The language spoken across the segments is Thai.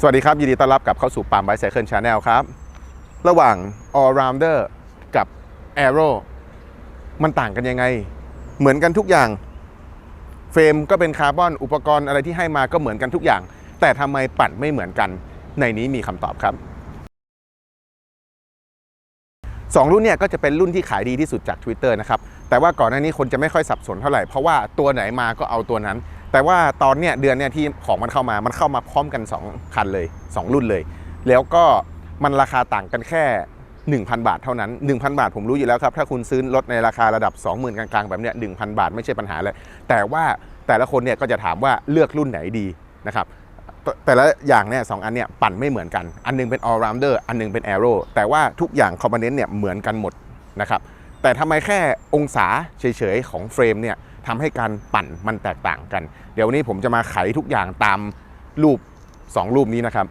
สวัสดีครับ ยินดีต้อนรับกลับเข้าสู่ปาล์มไบไซเคิลชาแนลครับ ระหว่าง all rounder กับ aero มันต่างกันยังไง เหมือนกันทุกอย่าง เฟรมก็เป็นคาร์บอนอุปกรณ์อะไรที่ให้มาก็เหมือนกันทุกอย่าง แต่ทำไมปั่นไม่เหมือนกัน ในนี้มีคำตอบครับสองรุ่นเนี่ยก็จะเป็นรุ่นที่ขายดีที่สุดจาก Twitter นะครับ แต่ว่าก่อนหน้านี้คนจะไม่ค่อยสับสนเท่าไหร่ เพราะว่าตัวไหนมาก็เอาตัวนั้น แต่ว่าตอนเนี้ยเดือนเนี้ยที่ของมันเข้ามา มันเข้ามาพร้อมกัน 2 คันเลย 2 รุ่นเลย แล้วก็มันราคาต่างกันแค่ 1,000 บาทเท่านั้น 1,000 บาทผมรู้อยู่แล้วครับ ถ้าคุณซื้อรถในราคาระดับ 20,000 กลางๆ แบบเนี้ย1,000 บาทไม่ใช่ปัญหาเลย แต่ว่าแต่ละคนเนี่ยก็จะถามว่าเลือกรุ่นไหนดีนะครับแต่และอย่างเนี่ยสองอันเนี่ยปั่นไม่เหมือนกัน อันหนึงเป็น all rounder อันหนึงเป็น aero แต่ว่าทุกอย่างคอมโพเนนต์เนี่ยเหมือนกันหมดนะครับแต่ทำไมแค่องศาเฉยๆของเฟรมเนี่ย ทำให้การปั่นมันแตกต่างกัน เดี๋ยววันนี้ผมจะมาไขทุกอย่างตามรูป 2 รูปนี้นะครับ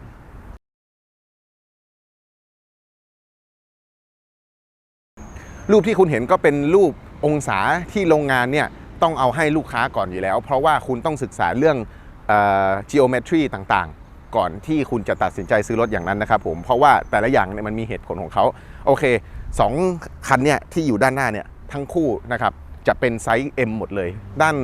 รูปที่คุณเห็นก็เป็นรูปองศาที่โรงงานเนี่ยต้องเอาให้ลูกค้าก่อนอยู่แล้ว เพราะว่าคุณต้องศึกษาเรื่องออ geometry ต่างๆ ก่อนที่คุณจะตัดสินใจซื้อรถอย่างนั้นนะครับผมเพราะว่าแต่ละอย่างเนี่ยมันมีเหตุผลของเขาโอเคสองคันเนี่ยที่อยู่ด้านหน้าเนี่ยทั้งคู่นะครับ จะเป็นไซส์ M หมดเลย ด้าน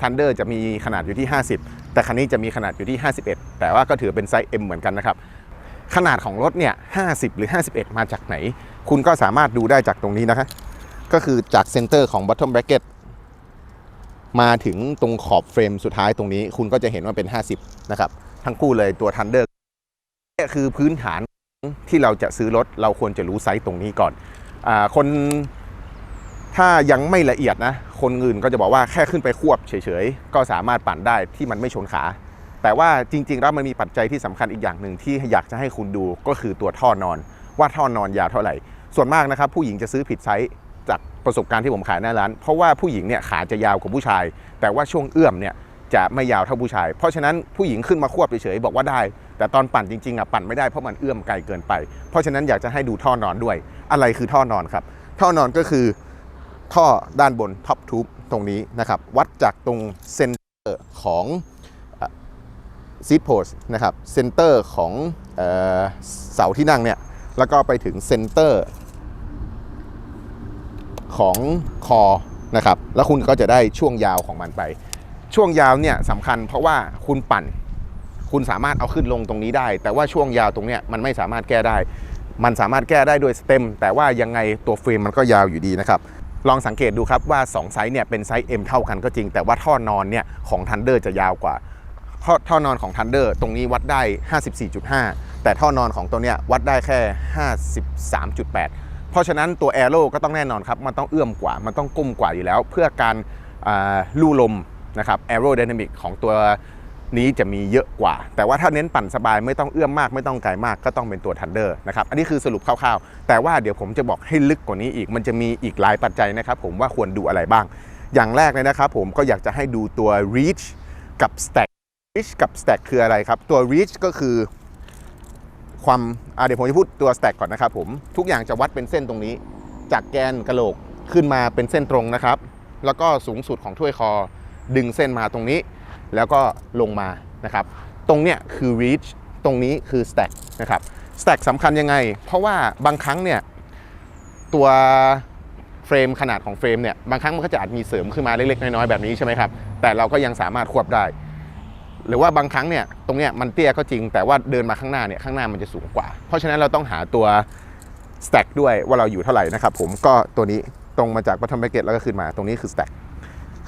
Thunder จะมีขนาดอยู่ที่ 50 แต่คันนี้จะมีขนาดอยู่ที่ 51 แต่ว่าก็ถือเป็นไซส์ M เหมือนกันนะครับ ขนาดของรถเนี่ย 50 หรือ 51 มาจากไหน คุณก็สามารถดูได้จากตรงนี้นะคะ ก็คือจากเซนเตอร์ของ bottom bracket มาถึงตรงขอบเฟรมสุดท้ายตรงนี้ คุณก็จะเห็นว่าเป็น 50 นะครับ ทั้งคู่เลยตัว Thunder นี่คือพื้นฐานที่เราจะซื้อรถเราควรจะรู้ไซส์ตรงนี้ก่อนอคน ถ้ายังไม่ละเอียดนะ คนอื่นก็จะบอกว่าแค่ขึ้นไปควบเฉยๆ ก็สามารถปั่นได้ที่มันไม่ชนขา แต่ว่าจริงๆแล้วมันมีปัจจัยที่สำคัญอีกอย่างหนึ่งที่อยากจะให้คุณดูก็คือตัวท่อนอน ว่าท่อนอนยาวเท่าไหร่ ส่วนมากนะครับผู้หญิงจะซื้อผิดไซส์จากประสบการณ์ที่ผมขายหน้าร้าน เพราะว่าผู้หญิงเนี่ยขาจะยาวกว่าผู้ชาย แต่ว่าช่วงเอื้อมเนี่ยจะไม่ยาวเท่าผู้ชาย เพราะฉะนั้นผู้หญิงขึ้นมาควบเฉยๆบอกว่าได้ แต่ตอนปั่นจริงๆอะปั่นไม่ได้เพราะมันเอื้อมไกลเกินไป เพราะฉะนั้นอยากจะให้ดูท่อนอนด้วย อะไรคือท่อนอนครับ ท่อนอนก็คือ ท่อด้านบนท็อปทูบตรงนี้นะครับ วัดจากตรงเซนเตอร์ของซีดโพสนะครับเซนเตอร์ของเออเสาที่นั่งเนี่ย แล้วก็ไปถึงเซนเตอร์ของคอนะครับ แล้วคุณก็จะได้ช่วงยาวของมันไป ช่วงยาวเนี่ยสำคัญเพราะว่าคุณปั่น คุณสามารถเอาขึ้นลงตรงนี้ได้ แต่ว่าช่วงยาวตรงเนี้ยมันไม่สามารถแก้ได้ มันสามารถแก้ได้ด้วยสเต็ม แต่ว่ายังไงตัวเฟรมมันก็ยาวอยู่ดีนะครับ ลองสังเกตดูครับว่า 2 ไซส์เนี่ยเป็นไซส์ M เท่ากันก็จริง แต่ว่าท่อนอนเนี่ยของ Thunder จะยาวกว่าท่อท่อนอนของ Thunder ตรงนี้วัดได้ 54.5 แต่ท่อนอนของตัวเนี้ยวัดได้แค่ 53.8 เพราะฉะนั้นตัว Aero ก็ต้องแน่นอนครับ มันต้องเอื้อมกว่า มันต้องก้มกว่าอยู่แล้ว เพื่อการลู่ลมนะครับ Aerodynamic ของตัว นี้จะมีเยอะกว่า แต่ว่าถ้าเน้นปั่นสบายไม่ต้องเอื้อมมากไม่ต้องไกลมากก็ต้องเป็นตัว Thunder นะครับอันนี้คือสรุปคร่าวๆ แต่ว่าเดี๋ยวผมจะบอกให้ลึกกว่านี้อีก มันจะมีอีกหลายปัจจัยนะครับผมว่าควรดูอะไรบ้าง อย่างแรกเลยนะครับผมก็อยากจะให้ดูตัว reach กับ stack reach กับ stack คืออะไรครับ ตัว reach ก็คือความเดี๋ยวผมจะพูดตัว stack ก่อนนะครับผมทุกอย่างจะวัดเป็นเส้นตรงนี้ จากแกนกระโหลกขึ้นมาเป็นเส้นตรงนะครับแล้วก็สูงสุดของถ้วยคอดึงเส้นมาตรงนี้ แล้วก็ลงมานะครับ ตรงเนี้ยคือ reach ตรงนี้คือ stack นะครับ stack สำคัญยังไง เพราะว่าบางครั้งเนี่ยตัวเฟรมขนาดของเฟรมเนี่ยบางครั้งมันก็จะอาจมีเสริมขึ้นมาเล็กๆน้อยๆแบบนี้ใช่ไหมครับแต่เราก็ยังสามารถควบได้ หรือว่าบางครั้งเนี่ยตรงเนี้ยมันเตี้ยก็จริง แต่ว่าเดินมาข้างหน้าเนี่ยข้างหน้ามันจะสูงกว่า เพราะฉะนั้นเราต้องหาตัว stack ด้วยว่าเราอยู่เท่าไหร่นะครับผมก็ตัวนี้ตรงมาจาก bottom bracket แล้วก็ขึ้นมาตรงนี้คือ stack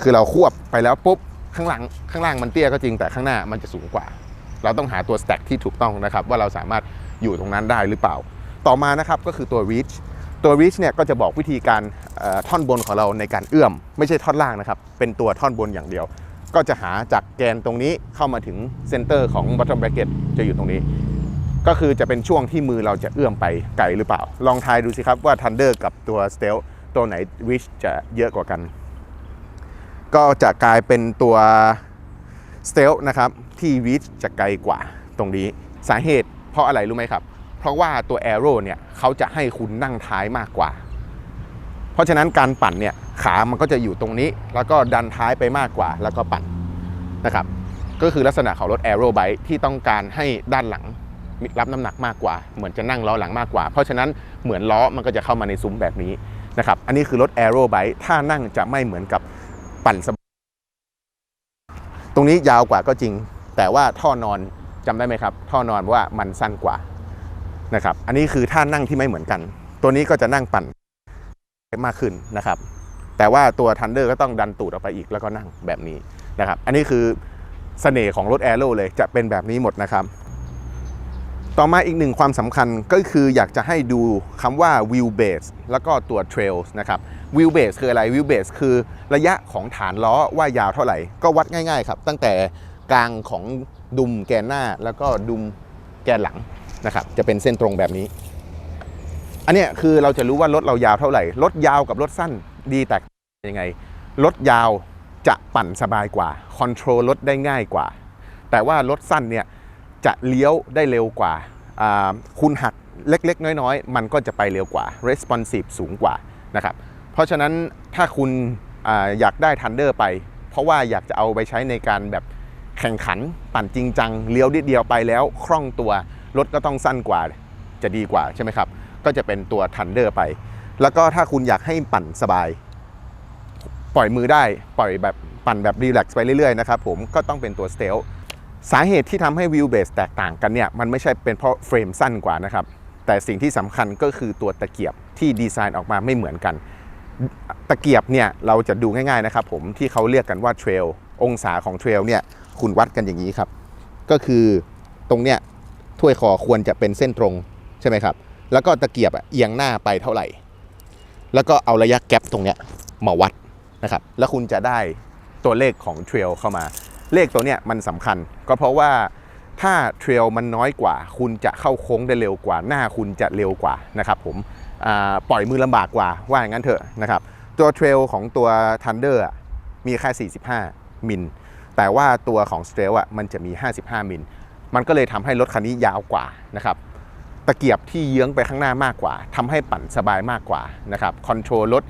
คือเราควบไปแล้วปุ๊บ ข้างหลังข้างล่างมันเตี้ยก็จริงแต่ข้างหน้ามันจะสูงกว่า เราต้องหาตัว stack ที่ถูกต้องนะครับ ว่าเราสามารถอยู่ตรงนั้นได้หรือเปล่า ต่อมานะครับก็คือตัว reach ตัว reach เนี่ยก็จะบอกวิธีการท่อนบนของเราในการเอื้อม ไม่ใช่ท่อนล่างนะครับ เป็นตัวท่อนบนอย่างเดียว ก็จะหาจากแกนตรงนี้เข้ามาถึงเซนเตอร์ของ bottom bracket จะอยู่ตรงนี้ ก็คือจะเป็นช่วงที่มือเราจะเอื้อมไปไกลหรือเปล่า ลองทายดูสิครับว่า Thunder กับตัว Stealth ตัวไหน reach จะเยอะกว่ากัน ก็จะกลายเป็นตัว Stealth นะครับที่ reach จะไกลกว่าตรงนี้สาเหตุเพราะอะไรรู้ไหมครับ เพราะว่าตัว Aero เนี่ยเขาจะให้คุณนั่งท้ายมากกว่า เพราะฉะนั้นการปั่นเนี่ยขามันก็จะอยู่ตรงนี้ แล้วก็ดันท้ายไปมากกว่า แล้วก็ปั่นนะครับก็คือลักษณะของรถ Aero Bike ที่ต้องการให้ด้านหลังรับน้ำหนักมากกว่า เหมือนจะนั่งล้อหลังมากกว่า เพราะฉะนั้นเหมือนล้อมันก็จะเข้ามาในซุ้มแบบนี้นะครับอันนี้คือรถ Aero Bike ถ้านั่งจะไม่เหมือนกับ ปั่นสบายตรงนี้ยาวกว่าก็จริง แต่ว่าท่อนอนจำได้ไหมครับ ท่อนอนว่ามันสั้นกว่านะครับ อันนี้คือท่านั่งที่ไม่เหมือนกัน ตัวนี้ก็จะนั่งปั่นมากขึ้นนะครับ แต่ว่าตัว Thunder ก็ต้องดันตูดออกไปอีกแล้วก็นั่งแบบนี้นะครับ อันนี้คือเสน่ห์ของรถ Aero เลยจะเป็นแบบนี้หมดนะครับ ต่อมาอีกหนึ่งความสำคัญก็คืออยากจะให้ดูคำว่า wheel base แล้วก็ตัว trails นะครับ wheel base คืออะไร wheel base คือระยะของฐานล้อว่ายาวเท่าไหร่ ก็วัดง่ายๆครับ ตั้งแต่กลางของดุมแกนหน้าแล้วก็ดุมแกนหลังนะครับ จะเป็นเส้นตรงแบบนี้ อันนี้คือเราจะรู้ว่ารถเรายาวเท่าไหร่ รถยาวกับรถสั้นดีแตกต่ยังไง รถยาวจะปั่นสบายกว่าคอนโทรลรถได้ง่ายกว่า แต่ว่ารถสั้นเนี่ย จะเลี้ยวได้เร็วกว่าคุณหักเล็กๆ น้อยๆ มันก็จะไปเร็วกว่า responsive สูงกว่านะครับเพราะฉะนั้นถ้าคุณออยากได้ Thunder ไป เพราะว่าอยากจะเอาไปใช้ในการแบบแข่งขันปั่นจริงจังเลี้ยวนิดเดียวไปแล้วคล่องตัวรถก็ต้องสั้นกว่าจะดีกว่าใช่ไหมครับ ก็จะเป็นตัว Thunder ไป แล้วก็ถ้าคุณอยากให้ปั่นสบาย ปล่อยมือได้ปล่อยแบบปั่นแบบรีแลกซ์ไปเรื่อยๆนะครับผมก็ต้องเป็นตัว Stealth สาเหตุที่ทำให้วิวเบสแตกต่างกันเนี่ยมันไม่ใช่เป็นเพราะเฟรมสั้นกว่านะครับ แต่สิ่งที่สำคัญก็คือตัวตะเกียบที่ดีไซน์ออกมาไม่เหมือนกัน ตะเกียบเนี่ยเราจะดูง่ายๆนะครับผมที่เขาเรียกกันว่าเทรลองศาของเทรลเนี่ยคุณวัดกันอย่างนี้ครับ ก็คือตรงเนี้ยถ้วยคอควรจะเป็นเส้นตรงใช่ไหมครับ แล้วก็ตะเกียบเอียงหน้าไปเท่าไหร่ แล้วก็เอาระยะแกลบตรงเนี้ยมาวัดนะครับ แล้วคุณจะได้ตัวเลขของเทรลเข้ามา เลขตัวเนี้ยมันสำคัญ ก็เพราะว่าถ้าเทรลมันน้อยกว่า คุณจะเข้าโค้งได้เร็วกว่า หน้าคุณจะเร็วกว่านะครับผมปล่อยมือลำบากกว่าว่าอย่างนั้นเถอะนะครับ ตัวเทรลของตัว Thunder อะมีแค่ 45 มิล แต่ว่าตัวของ s t r a i l อะมันจะมี 55 มิล มันก็เลยทำให้รถคันนี้ยาวกว่านะครับตะเกียบที่เยื้องไปข้างหน้ามากกว่าทำให้ปั่นสบายมากกว่านะครับคอนโทรลรถ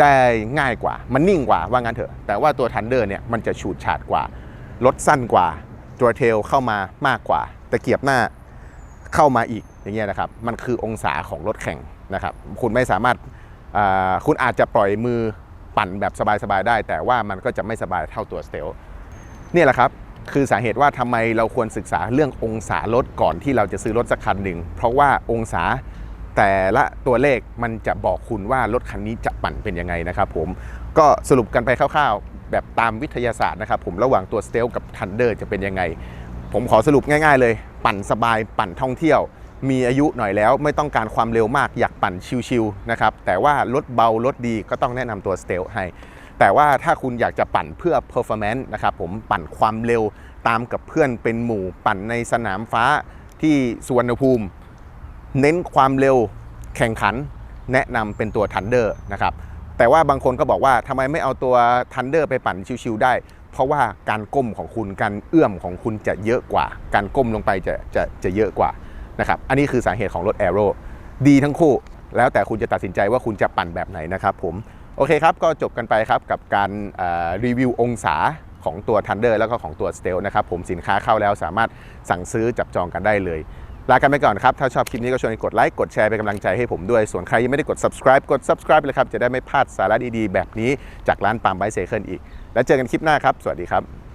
ได้ง่ายกว่า มันนิ่งกว่าว่างั้นเถอะ แต่ว่าตัว Thunder เนี่ยมันจะฉูดฉาดกว่า รถสั้นกว่าตัวเทลเข้ามามากกว่าตะเกียบหน้าเข้ามาอีกอย่างเงี้ยนะครับ มันคือองศาของรถแข่งนะครับ คุณไม่สามารถคุณอาจจะปล่อยมือปั่นแบบสบายๆได้ แต่ว่ามันก็จะไม่สบายเท่าตัวสเตลนี่แหละครับคือสาเหตุว่าทำไมเราควรศึกษาเรื่ององศารถก่อนที่เราจะซื้อรถสักคันหนึ่ง เพราะว่าองศาแต่ละตัวเลขมันจะบอกคุณว่ารถคันนี้จะปั่นเป็นยังไงนะครับผมก็สรุปกันไปคร่าวๆ แบบตามวิทยาศาสตร์นะครับผมระหว่างตัวสเตลกับทันเดอร์จะเป็นยังไง ผมขอสรุปง่ายๆเลย ปั่นสบายปั่นท่องเที่ยว มีอายุหน่อยแล้วไม่ต้องการความเร็วมากอยากปั่นชิวๆนะครับแต่ว่ารถเบารถดีก็ต้องแนะนำตัวสเตลให้แต่ว่าถ้าคุณอยากจะปั่นเพื่อ performance นะครับผมปั่นความเร็วตามกับเพื่อนเป็นหมู่ปั่นในสนามฟ้าที่สุวรรณภูมิ เน้นความเร็วแข่งขัน แนะนำเป็นตัว Thunder นะครับ แต่ว่าบางคนก็บอกว่าทำไมไม่เอาตัว Thunder ไปปั่นชิวๆได้ เพราะว่าการก้มของคุณการเอื้อมของคุณจะเยอะกว่า การก้มลงไปจะจะจะเยอะกว่านะครับอันนี้คือสาเหตุของรถ Aero ดีทั้งคู่ แล้วแต่คุณจะตัดสินใจว่าคุณจะปั่นแบบไหนนะครับผมโอเคครับ ก็จบกันไปครับกับการรีวิวองศาของตัว Thunder แล้วก็ของตัว s t e l นะครับผมสินค้าเข้าแล้วสามารถสั่งซื้อจับจองกันได้เลย ลากันไปก่อนครับ ถ้าชอบคลิปนี้ก็ชวนกดไลค์ กดแชร์เป็นกำลังใจให้ผมด้วย ส่วนใครยังไม่ได้กด subscribe กด subscribe เลยครับ จะได้ไม่พลาดสาระดีๆ แบบนี้จากร้านปามไบเซเคิลอีก แล้วเจอกันคลิปหน้าครับ สวัสดีครับ